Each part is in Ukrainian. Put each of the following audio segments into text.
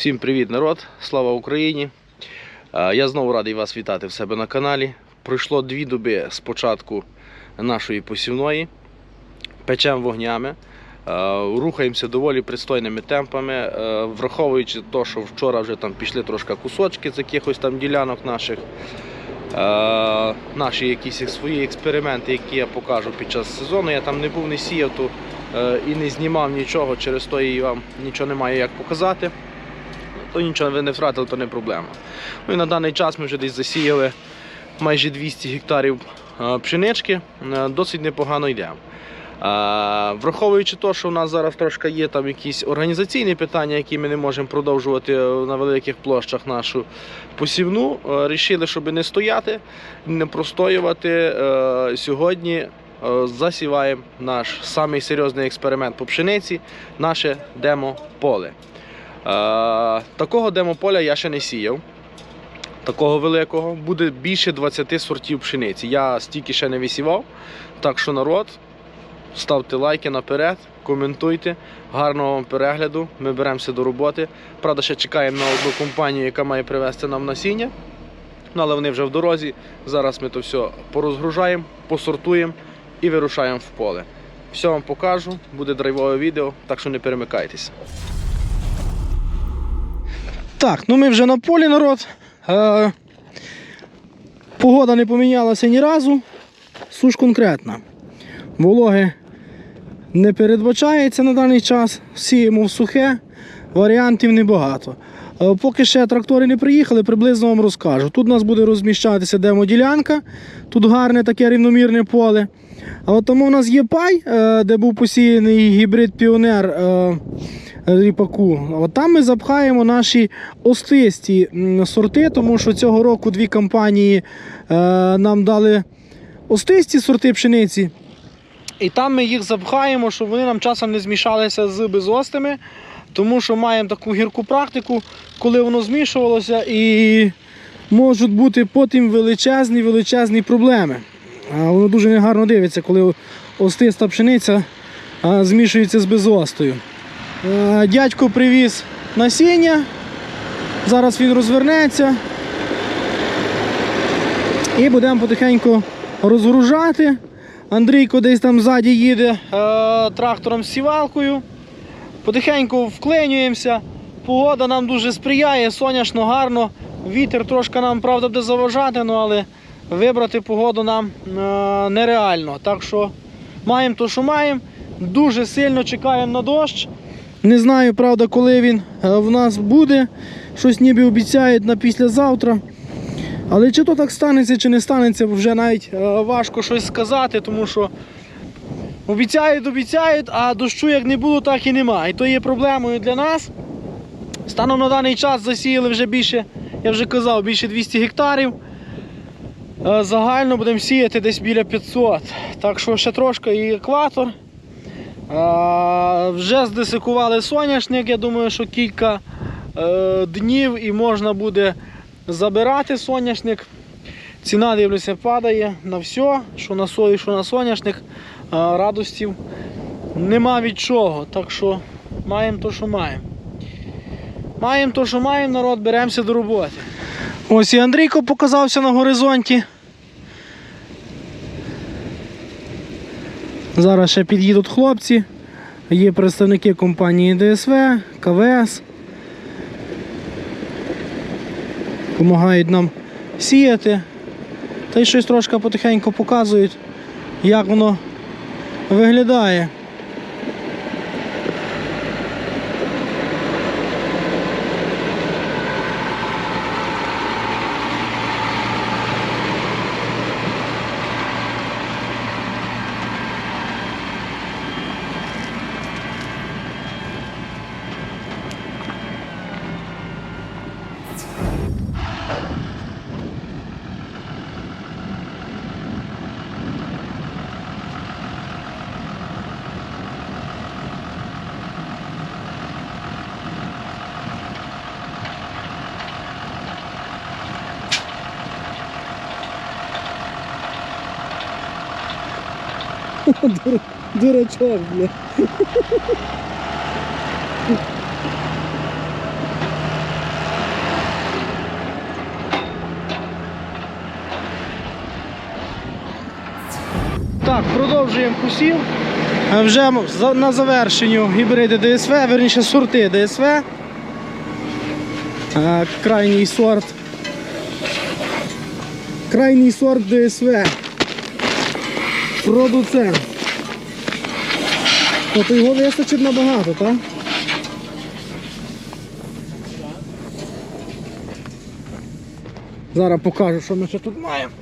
Всім привіт, народ! Слава Україні! Е, Я знову радий вас вітати в себе на каналі. Пройшло дві доби з початку нашої посівної. Печемо вогнями, е, рухаємося доволі пристойними темпами, е, враховуючи те, що вчора вже там пішли трошки кусочки з якихось там ділянок наших. Наші якісь свої експерименти, які я покажу під час сезону. Я там не був, не сіяв то, і не знімав нічого, через то і вам нічого немає як показати то нічого ви не втратили, то не проблема. Ну і на даний час ми вже десь засіяли майже 200 гектарів е, пшенички, Е, досить непогано йдемо. Е, Враховуючи те, що у нас зараз трошки є там якісь організаційні питання, які ми не можемо продовжувати на великих площах нашу посівну, е, рішили, щоб не стояти, не простоювати. Сьогодні засіваємо наш самий серйозний експеримент по пшениці, наше демо-поле. Е, Такого демополя я ще не сіяв. Такого великого. Буде більше 20 сортів пшениці. Я стільки ще не висівав. Так що народ, ставте лайки наперед, коментуйте. Гарного вам перегляду. Ми беремося до роботи. Правда, ще чекаємо на одну компанію, яка має привезти нам насіння. Ну, але вони вже в дорозі. Зараз ми то все порозгружаємо, посортуємо і вирушаємо в поле. Все вам покажу, буде драйвове відео, так що не перемикайтеся. Так, ну ми вже на полі народ. Е, погода не помінялася ні разу. Суш конкретна. Вологи не передбачається на даний час. Сіємо в сухе, варіантів небагато. Е, Поки ще трактори не приїхали, приблизно вам розкажу. Тут у нас буде розміщатися демоділянка, тут гарне таке рівномірне поле. А от тому у нас є пай, е, де був посіяний гібрид піонер е, ріпаку. От там ми запхаємо наші остисті сорти, тому що цього року дві компанії е, нам дали остисті сорти пшениці. І там ми їх запхаємо, щоб вони нам часом не змішалися з безостими, тому що маємо таку гірку практику, коли воно змішувалося і можуть бути потім величезні величезні проблеми. Воно дуже негарно дивиться, коли остиста пшениця змішується з безостою. Дядько привіз насіння. Зараз він розвернеться. І будемо потихеньку розгружати. Андрійко десь там ззаді їде трактором з сівалкою. Потихеньку вклинюємося. Погода нам дуже сприяє, сонячно, гарно. Вітер трошки нам, правда, буде заважати, ну, але вибрати погоду нам е, нереально. Так що маємо то, що маємо. Дуже сильно чекаємо на дощ. Не знаю, правда, коли він е, в нас буде. Щось ніби обіцяють на післязавтра. Але чи то так станеться, чи не станеться, вже навіть е, важко щось сказати, тому що обіцяють, обіцяють, а дощу як не було, так і нема. І то є проблемою для нас. Станом на даний час засіяли вже більше, я вже казав, більше 200 гектарів. Е, Загально будемо сіяти десь біля 500. Так що ще трошки і екватор. Е, Вже здесикували соняшник, я думаю, що кілька е, днів і можна буде забирати соняшник. Ціна, дивлюся, падає на все, що на сою, що на соняшник. Радостів нема від чого. Так що маємо то, що маємо. Маємо то, що маємо, народ, беремося до роботи. Ось і Андрійко показався на горизонті. Зараз ще під'їдуть хлопці. Є представники компанії ДСВ, КВС. Помагають нам сіяти. Та й щось трошки потихеньку показують, як воно виглядає. Дур... Дурачок, бля. Так, продовжуємо кусів. Вже на завершенню гібриди ДСВ, верніше сорти ДСВ. Крайній сорт. Крайній сорт ДСВ. Продуцент. Тобто його вистачить набагато, так? Зараз покажу, що ми ще тут маємо.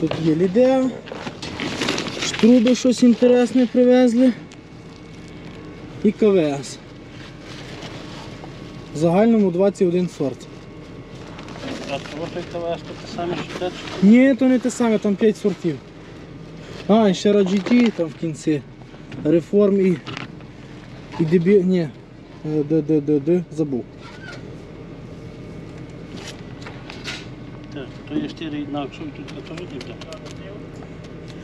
Тут є лідеа. Штруби щось інтересне привезли. І КВС. В загальному 21 сорт. А того той КВС то те саме, що те, що Ні, то не те саме, там 5 сортів. А, і ще GT там в кінці. Реформ і. І дебі. Ні. Е, Д, Д, Д, Д, забув. те. То є 4 інакше, тут теж.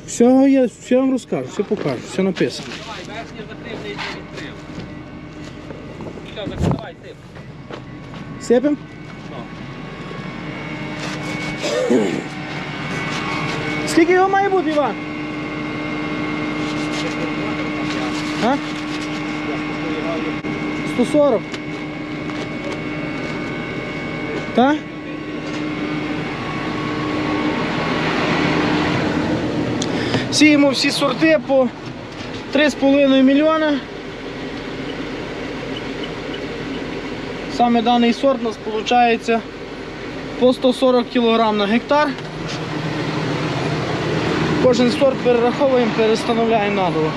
Всього є, все вам розкажу, все покажу, все написано. Давай, верхнє закрив, нижнє відкрив. Все, закривай, тип. Сипем? Скільки його має бути, Іван? А? 140. Так? Сіємо всі сорти по 3,5 мільйона. Саме даний сорт у нас виходить по 140 кг на гектар. Кожен сорт перераховуємо, перестановляємо надовго.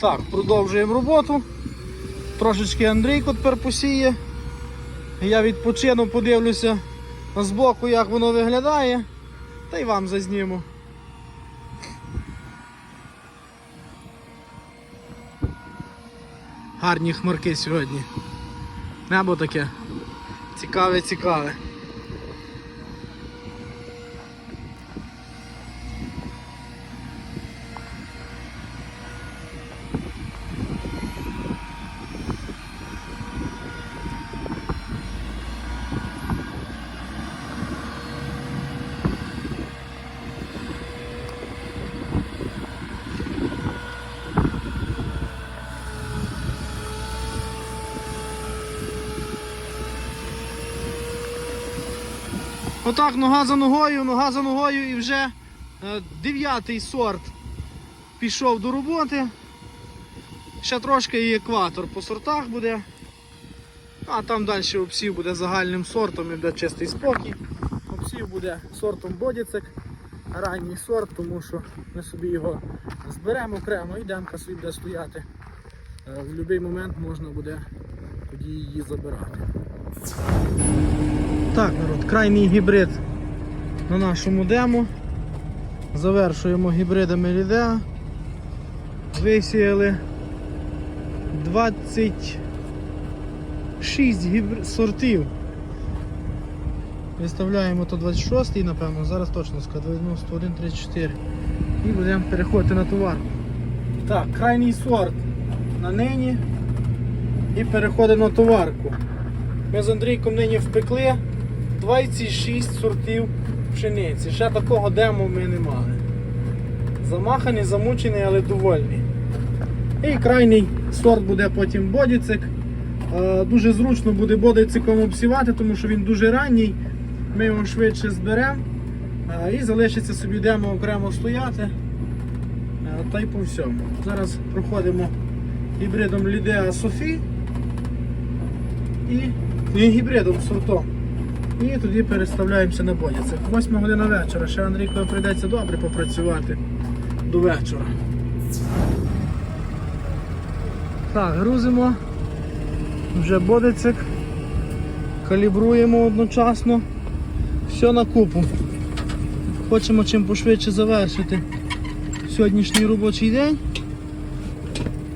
Так, продовжуємо роботу. Трошечки Андрійко тепер посіє. Я відпочину, подивлюся збоку, як воно виглядає, та й вам зазніму. Гарні хмарки сьогодні. Небо таке. Цікаве, цікаве. Отак, нога за ногою, нога за ногою і вже е, дев'ятий сорт пішов до роботи. Ще трошки і екватор по сортах буде. А там далі обсів буде загальним сортом і буде чистий спокій. Обсів буде сортом бодіцик, ранній сорт, тому що ми собі його зберемо окремо і демка собі буде стояти. Е, В будь-який момент можна буде тоді її забирати. Так, народ, крайній гібрид на нашому демо. Завершуємо гібридами Лідеа. Висіяли 26 гібр... сортів. Виставляємо то 26-й, напевно, зараз точно скажу, 91, 34. І будемо переходити на товар. Так, крайній сорт на нині. І переходимо на товарку. Ми з Андрійком нині впекли 26 сортів пшениці. Ще такого демо ми не мали. Замаханий, замучений, але довольний. І крайній сорт буде потім бодіцик. Е, Дуже зручно буде бодициком обсівати, тому що він дуже ранній. Ми його швидше зберемо е, і залишиться собі демо окремо стояти. Е, Та й по всьому. Зараз проходимо гібридом Лідеа Софі і і гібридом сортом. І тоді переставляємося на бодяцик. Восьма година вечора. Ще Андрійко прийдеться добре попрацювати до вечора. Так, грузимо. Вже бодицик. Калібруємо одночасно. Все на купу. Хочемо чим пошвидше завершити сьогоднішній робочий день.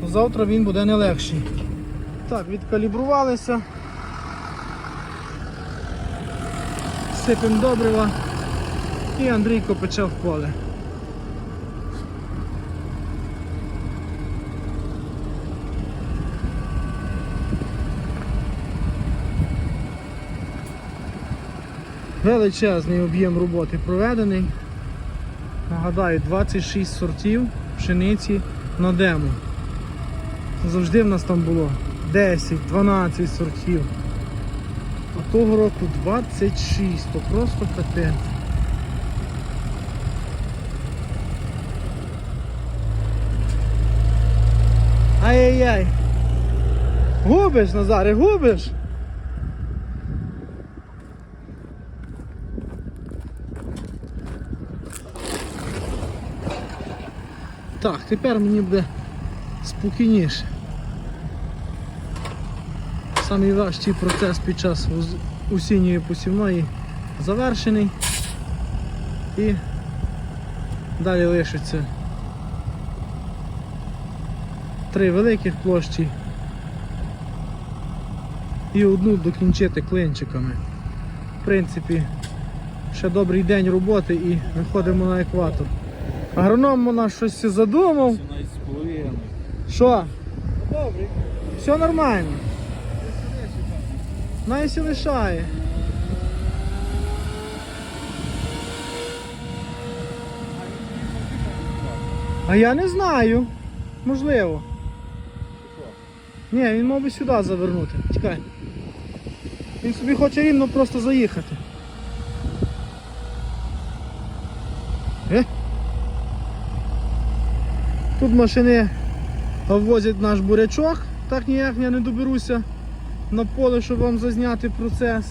Завтра він буде не легший. Так, відкалібрувалися. Сипемо добрива і Андрійко пече в поле. Величезний об'єм роботи проведений. Нагадаю, 26 сортів пшениці на демо. Завжди в нас там було 10-12 сортів. А того року 26, то просто капець. Ай-яй-яй. Губиш, Назаре, губиш. Так, тепер мені буде спокійніше. Самий важчий процес під час осінньої посівної завершений. І далі лишиться три великих площі і одну докінчити клинчиками. В принципі, ще добрий день роботи і виходимо на екватор. Агроном у нас щось задумав. Що? Добре. Все нормально. Найсі лишає. А я не знаю. Можливо. Ні, він мав би сюди завернути. Чекай. Він собі хоче рівно просто заїхати. Е? Тут машини возять наш бурячок, так ніяк я не доберуся на поле, щоб вам зазняти процес.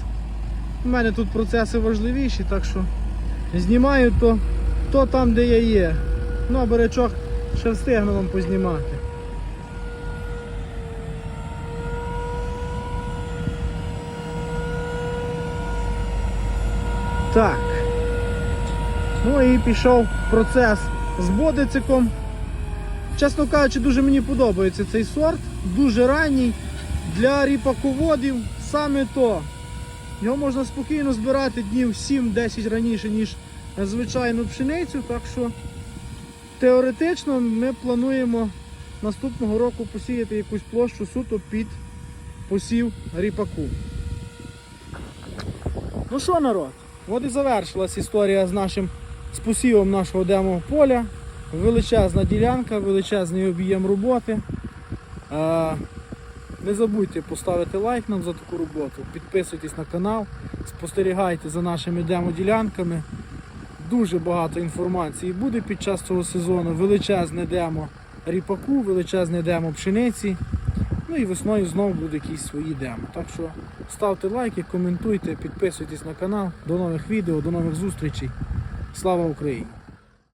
У мене тут процеси важливіші, так що знімаю то, то там, де я є. Ну, а бурячок ще встигну вам познімати. Так. Ну і пішов процес з бодициком. Чесно кажучи, дуже мені подобається цей сорт. Дуже ранній. Для ріпаководів саме то. Його можна спокійно збирати днів 7-10 раніше, ніж звичайну пшеницю. Так що теоретично ми плануємо наступного року посіяти якусь площу суто під посів ріпаку. Ну що, народ? От і завершилась історія з нашим з посівом нашого демо поля. Величезна ділянка, величезний об'єм роботи. Не забудьте поставити лайк нам за таку роботу, підписуйтесь на канал, спостерігайте за нашими демо-ділянками. Дуже багато інформації буде під час цього сезону. Величезне демо ріпаку, величезне демо пшениці. Ну і весною знову будуть якісь свої демо. Так що ставте лайки, коментуйте, підписуйтесь на канал. До нових відео, до нових зустрічей. Слава Україні!